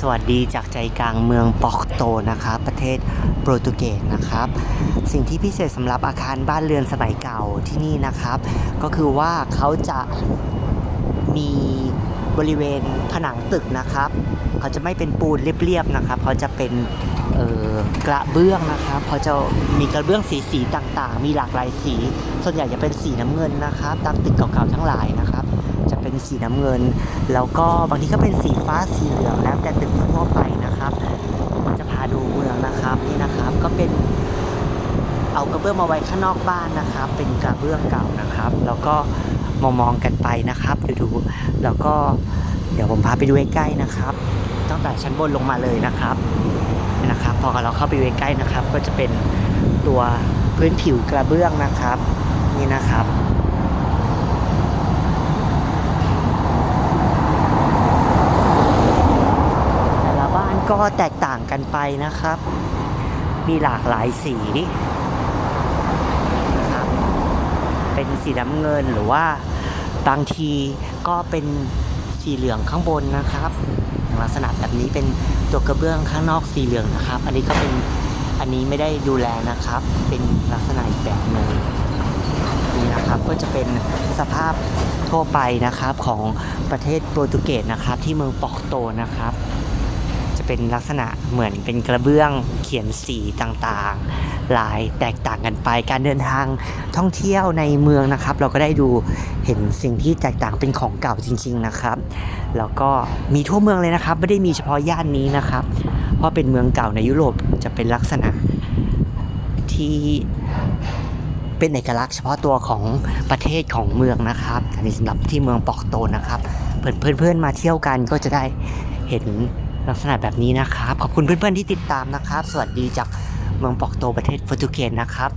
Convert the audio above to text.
สวัสดีจากใจกลางเมืองปอกโตนะครับ ประเทศโปรตุเกสนะครับ สิ่งที่พิเศษสำหรับอาคารบ้านเรือนสมัยเก่าที่นี่นะครับ ก็คือว่าเขาจะมีบริเวณผนังตึกนะครับ เขาจะไม่เป็นปูนเรียบๆนะครับ เขาจะเป็นกระเบื้องนะครับเขาจะมีกระเบื้องสีสีๆต่างๆ มีหลากหลายสี ส่วนใหญ่จะเป็นสีน้ำเงินนะครับ ตามตึกเก่าๆทั้งหลายนะครับ เป็นสีน้ำเงิน แล้วก็บางทีก็เป็นสีฟ้าสีเหลืองแล้วแต่ตึกทั่วไปนะครับผมจะพาดูเมืองนะครับนี่นะครับก็เป็นเอากระเบื้องมาไว้ข้างนอกบ้านนะครับ เป็นกระเบื้องเก่านะครับ แล้วก็มองมองๆกันไปนะครับดูดูๆแล้วก็เดี๋ยวผมพาไปดูใกล้ๆนะครับ ตั้งแต่ชั้นบนลงมาเลยนะครับนี่นะครับ พอเราเข้าไปดูใกล้ๆนะครับ ก็จะเป็นตัวพื้นผิวกระเบื้องนะครับ นี่นะครับ แต่ละบ้าน ก็แตกต่างกันไปนะครับ มีหลากหลายสีนะครับเป็นสีน้ำเงินหรือว่าบางทีก็เป็นสีเหลืองข้างบนนะครับลักษณะแบบนี้เป็นตัวกระเบื้องข้างนอกสีเหลืองนะครับ อันนี้ก็เป็นอันนี้ไม่ได้ดูแลนะครับ เป็นลักษณะอีกแบบหนึ่งนี่นะครับก็จะเป็นสภาพทั่วไปนะครับของประเทศโปรตุเกสนะครับ ที่เมืองปอกโตนะครับ เป็นลักษณะเหมือนเป็นกระเบื้องเขียนสีต่างๆ ลายแตกต่างกันไป การเดินทางท่องเที่ยวในเมืองนะครับ เราก็ได้ดูเห็นสิ่งที่แตกต่างเป็นของเก่าจริง ๆนะครับ แล้วก็มีทั่วเมืองเลยนะครับ ไม่ได้มีเฉพาะย่านนี้นะครับ เพราะเป็นเมืองเก่าในยุโรปจะเป็นลักษณะที่เป็นเอกลักษณ์เฉพาะตัวของประเทศของเมืองนะครับ อันนี้สำหรับที่เมืองปอกโตนะครับ เพื่อนเพื่อนๆมาเที่ยวกันก็จะได้เห็น ลักษณะแบบนี้นะครับ ขอบคุณเพื่อนๆที่ติดตามนะครับ สวัสดีจากเมืองปอกโตประเทศโปรตุเกสนะครับ